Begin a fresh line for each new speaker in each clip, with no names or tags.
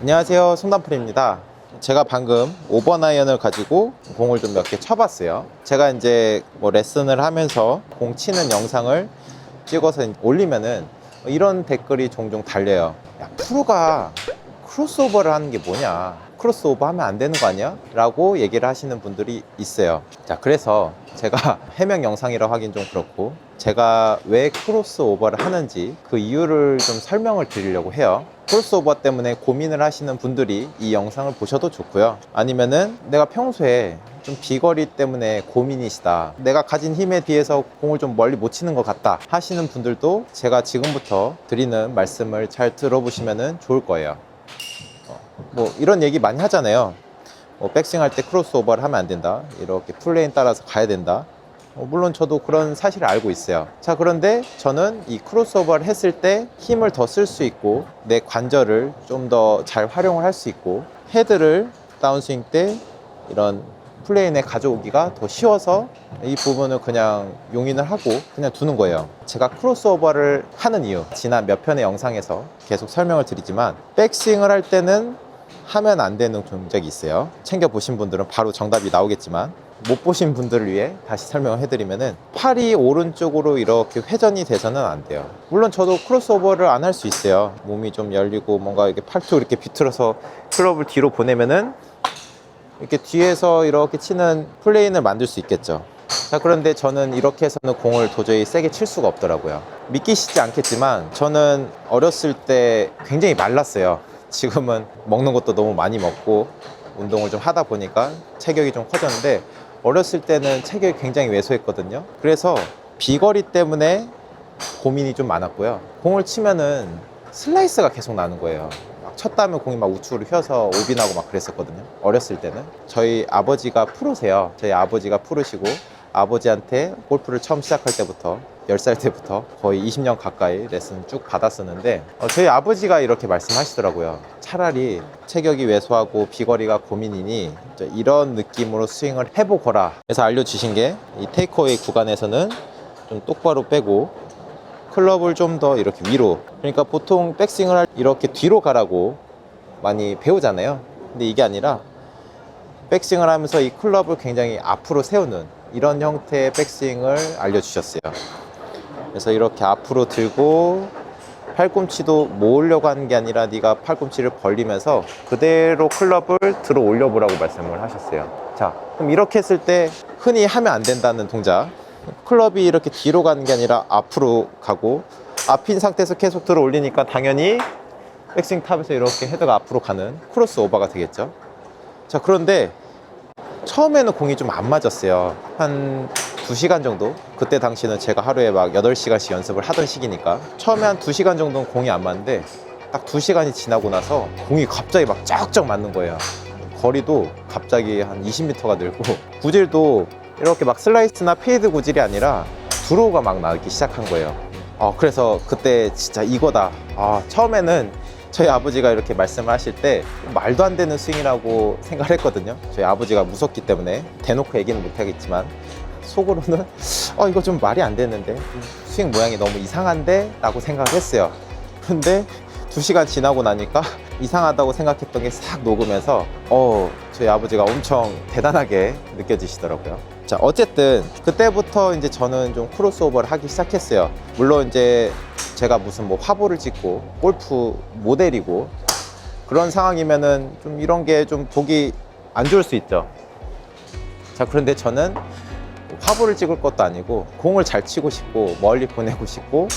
안녕하세요. 송단풀입니다. 제가 방금 오버나이언을 가지고 공을 좀 몇 개 쳐봤어요. 제가 이제 뭐 레슨을 하면서 공 치는 영상을 찍어서 올리면은 이런 댓글이 종종 달려요. 야 프로가 크로스오버를 하는 게 뭐냐? 크로스오버 하면 안 되는 거 아니야? 라고 얘기를 하시는 분들이 있어요. 자 그래서 제가 해명 영상이라고 하긴 좀 그렇고 제가 왜 크로스오버를 하는지 그 이유를 좀 설명을 드리려고 해요. 크로스오버 때문에 고민을 하시는 분들이 이 영상을 보셔도 좋고요. 아니면은 내가 평소에 좀 비거리 때문에 고민이시다. 내가 가진 힘에 비해서 공을 좀 멀리 못 치는 것 같다 하시는 분들도 제가 지금부터 드리는 말씀을 잘 들어보시면 좋을 거예요 뭐 이런 얘기 많이 하잖아요. 뭐 백스윙 할 때 크로스오버를 하면 안 된다. 이렇게 풀레인 따라서 가야 된다. 어, 물론 저도 그런 사실을 알고 있어요. 자, 그런데 저는 이 크로스오버를 했을 때 힘을 더 쓸 수 있고 내 관절을 좀 더 잘 활용을 할 수 있고 헤드를 다운스윙 때 이런 플레인에 가져오기가 더 쉬워서 이 부분을 그냥 용인을 하고 그냥 두는 거예요. 제가 크로스오버를 하는 이유, 지난 몇 편의 영상에서 계속 설명을 드리지만 백스윙을 할 때는 하면 안 되는 동작이 있어요. 챙겨 보신 분들은 바로 정답이 나오겠지만 못 보신 분들을 위해 다시 설명을 해드리면은 팔이 오른쪽으로 이렇게 회전이 돼서는 안 돼요. 물론 저도 크로스오버를 안 할 수 있어요. 몸이 좀 열리고 뭔가 이렇게 팔뚝 이렇게 비틀어서 클럽을 뒤로 보내면은 이렇게 뒤에서 이렇게 치는 플레인을 만들 수 있겠죠. 자, 그런데 저는 이렇게 해서는 공을 도저히 세게 칠 수가 없더라고요. 믿기시지 않겠지만 저는 어렸을 때 굉장히 말랐어요. 지금은 먹는 것도 너무 많이 먹고 운동을 좀 하다 보니까 체격이 좀 커졌는데 어렸을 때는 체격이 굉장히 왜소했거든요. 그래서 비거리 때문에 고민이 좀 많았고요. 공을 치면은 슬라이스가 계속 나는 거예요. 막 쳤다면 공이 막 우측으로 휘어서 오비나고 막 그랬었거든요. 어렸을 때는. 저희 아버지가 프로세요. 저희 아버지가 프로시고 아버지한테 골프를 처음 시작할 때부터 10살 때부터 거의 20년 가까이 레슨 쭉 받았었는데 어, 저희 아버지가 이렇게 말씀하시더라고요. 차라리 체격이 왜소하고 비거리가 고민이니 저 이런 느낌으로 스윙을 해보거라. 그래서 알려주신 게 이 테이크어웨이 구간에서는 좀 똑바로 빼고 클럽을 좀 더 이렇게 위로 그러니까 보통 백스윙을 할 이렇게 뒤로 가라고 많이 배우잖아요 근데 이게 아니라 백스윙을 하면서 이 클럽을 굉장히 앞으로 세우는 이런 형태의 백스윙을 알려주셨어요 그래서 이렇게 앞으로 들고 팔꿈치도 모으려고 하는 게 아니라 네가 팔꿈치를 벌리면서 그대로 클럽을 들어 올려 보라고 말씀을 하셨어요 자 그럼 이렇게 했을 때 흔히 하면 안 된다는 동작 클럽이 이렇게 뒤로 가는 게 아니라 앞으로 가고 앞인 상태에서 계속 들어 올리니까 당연히 백스윙 탑에서 이렇게 헤드가 앞으로 가는 크로스 오버가 되겠죠. 자, 그런데 처음에는 공이 좀 안 맞았어요. 한 2시간 정도? 그때 당시는 제가 하루에 막 8시간씩 연습을 하던 시기니까 처음에 한 2시간 정도는 공이 안 맞는데 딱 2시간이 지나고 나서 공이 갑자기 막 쫙쫙 맞는 거예요. 거리도 갑자기 한 20m가 늘고 구질도 이렇게 막 슬라이스나 페이드 구질이 아니라 드로우가 막 나기 시작한 거예요. 어, 그래서 그때 진짜 이거다. 아, 처음에는 저희 아버지가 이렇게 말씀을 하실 때 말도 안 되는 스윙이라고 생각을 했거든요. 저희 아버지가 무섭기 때문에 대놓고 얘기는 못 하겠지만 속으로는 어, 이거 좀 말이 안 되는데 스윙 모양이 너무 이상한데 라고 생각을 했어요. 근데 두 시간 지나고 나니까 이상하다고 생각했던 게 싹 녹으면서 어 저희 아버지가 엄청 대단하게 느껴지시더라고요. 자 어쨌든 그때부터 이제 저는 좀 크로스오버를 하기 시작했어요. 물론 이제 제가 무슨 뭐 화보를 찍고 골프 모델이고 그런 상황이면은 좀 이런 게 좀 보기 안 좋을 수 있죠. 자 그런데 저는 화보를 찍을 것도 아니고 공을 잘 치고 싶고 멀리 보내고 싶고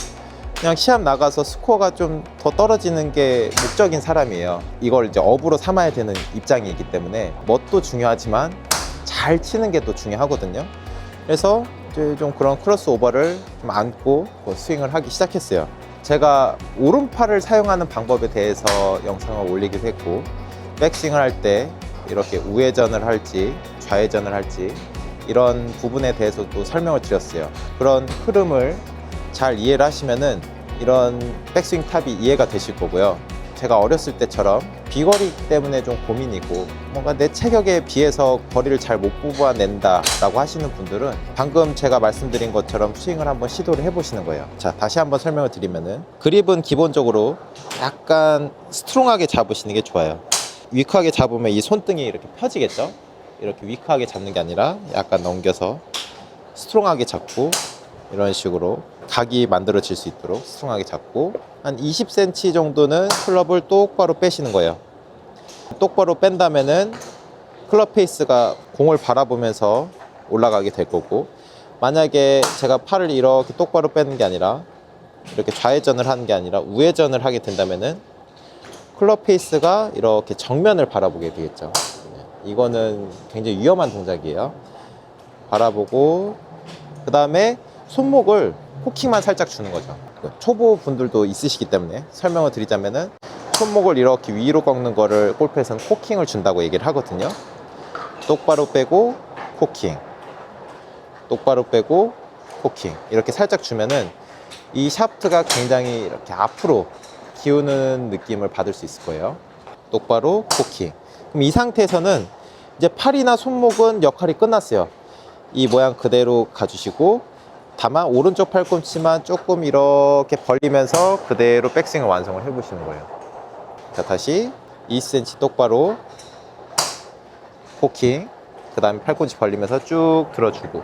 그냥 시합 나가서 스코어가 좀 더 떨어지는 게 목적인 사람이에요. 이걸 이제 업으로 삼아야 되는 입장이기 때문에 멋도 중요하지만 잘 치는 게 또 중요하거든요. 그래서 이제 좀 그런 크로스 오버를 좀 안고 그 스윙을 하기 시작했어요. 제가 오른팔을 사용하는 방법에 대해서 영상을 올리기도 했고 백스윙을 할 때 이렇게 우회전을 할지 좌회전을 할지 이런 부분에 대해서도 설명을 드렸어요. 그런 흐름을 잘 이해를 하시면은 이런 백스윙 탑이 이해가 되실 거고요. 제가 어렸을 때처럼 비거리 때문에 좀 고민이고 뭔가 내 체격에 비해서 거리를 잘 못 뽑아낸다라고 하시는 분들은 방금 제가 말씀드린 것처럼 스윙을 한번 시도를 해보시는 거예요. 자, 다시 한번 설명을 드리면은 그립은 기본적으로 약간 스트롱하게 잡으시는 게 좋아요. 위크하게 잡으면 이 손등이 이렇게 펴지겠죠? 이렇게 위크하게 잡는 게 아니라 약간 넘겨서 스트롱하게 잡고 이런 식으로 각이 만들어질 수 있도록 스트롱하게 잡고 한 20cm 정도는 클럽을 똑바로 빼시는 거예요. 똑바로 뺀다면은 클럽 페이스가 공을 바라보면서 올라가게 될 거고 만약에 제가 팔을 이렇게 똑바로 빼는 게 아니라 이렇게 좌회전을 하는 게 아니라 우회전을 하게 된다면은 클럽 페이스가 이렇게 정면을 바라보게 되겠죠. 네, 이거는 굉장히 위험한 동작이에요. 바라보고 그 다음에 손목을 코킹만 살짝 주는 거죠. 그 초보 분들도 있으시기 때문에 설명을 드리자면은 손목을 이렇게 위로 꺾는 거를 골프에서는 코킹을 준다고 얘기를 하거든요. 똑바로 빼고 코킹, 똑바로 빼고 코킹 이렇게 살짝 주면은 이 샤프트가 굉장히 이렇게 앞으로 기우는 느낌을 받을 수 있을 거예요. 똑바로 코킹. 그럼 이 상태에서는 이제 팔이나 손목은 역할이 끝났어요. 이 모양 그대로 가주시고 다만 오른쪽 팔꿈치만 조금 이렇게 벌리면서 그대로 백스윙을 완성을 해보시는 거예요. 자 다시 2cm 똑바로 코킹 그 다음에 팔꿈치 벌리면서 쭉 들어주고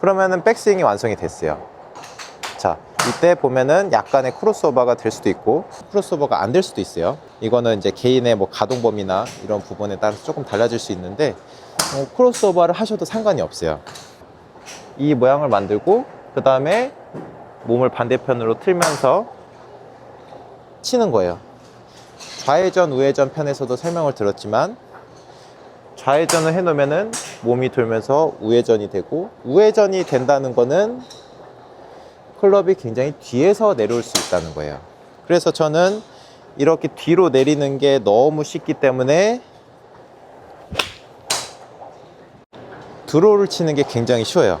그러면은 백스윙이 완성이 됐어요. 자 이때 보면은 약간의 크로스오버가 될 수도 있고 크로스오버가 안 될 수도 있어요. 이거는 이제 개인의 뭐 가동 범위나 이런 부분에 따라서 조금 달라질 수 있는데 어, 크로스오버를 하셔도 상관이 없어요. 이 모양을 만들고 그 다음에 몸을 반대편으로 틀면서 치는 거예요. 좌회전, 우회전 편에서도 설명을 들었지만 좌회전을 해놓으면은 몸이 돌면서 우회전이 되고 우회전이 된다는 거는 클럽이 굉장히 뒤에서 내려올 수 있다는 거예요. 그래서 저는 이렇게 뒤로 내리는 게 너무 쉽기 때문에 드로우를 치는 게 굉장히 쉬워요.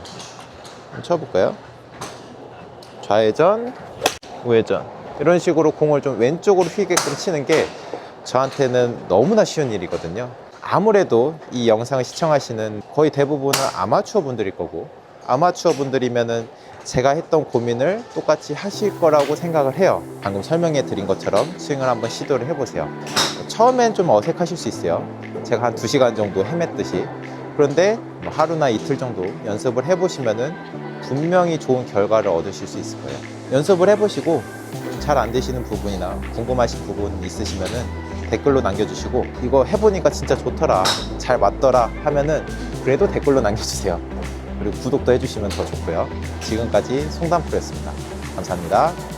쳐볼까요? 좌회전, 우회전. 이런 식으로 공을 좀 왼쪽으로 휘게끔 치는 게 저한테는 너무나 쉬운 일이거든요. 아무래도 이 영상을 시청하시는 거의 대부분은 아마추어 분들일 거고, 아마추어 분들이면은 제가 했던 고민을 똑같이 하실 거라고 생각을 해요. 방금 설명해 드린 것처럼 스윙을 한번 시도를 해보세요. 처음엔 좀 어색하실 수 있어요. 제가 한 2시간 정도 헤맸듯이. 그런데 뭐 하루나 이틀 정도 연습을 해보시면은 분명히 좋은 결과를 얻으실 수 있을 거예요. 연습을 해보시고 잘 안 되시는 부분이나 궁금하신 부분 있으시면은 댓글로 남겨주시고 이거 해보니까 진짜 좋더라, 잘 맞더라 하면은 그래도 댓글로 남겨주세요. 그리고 구독도 해주시면 더 좋고요. 지금까지 송담프로였습니다. 감사합니다.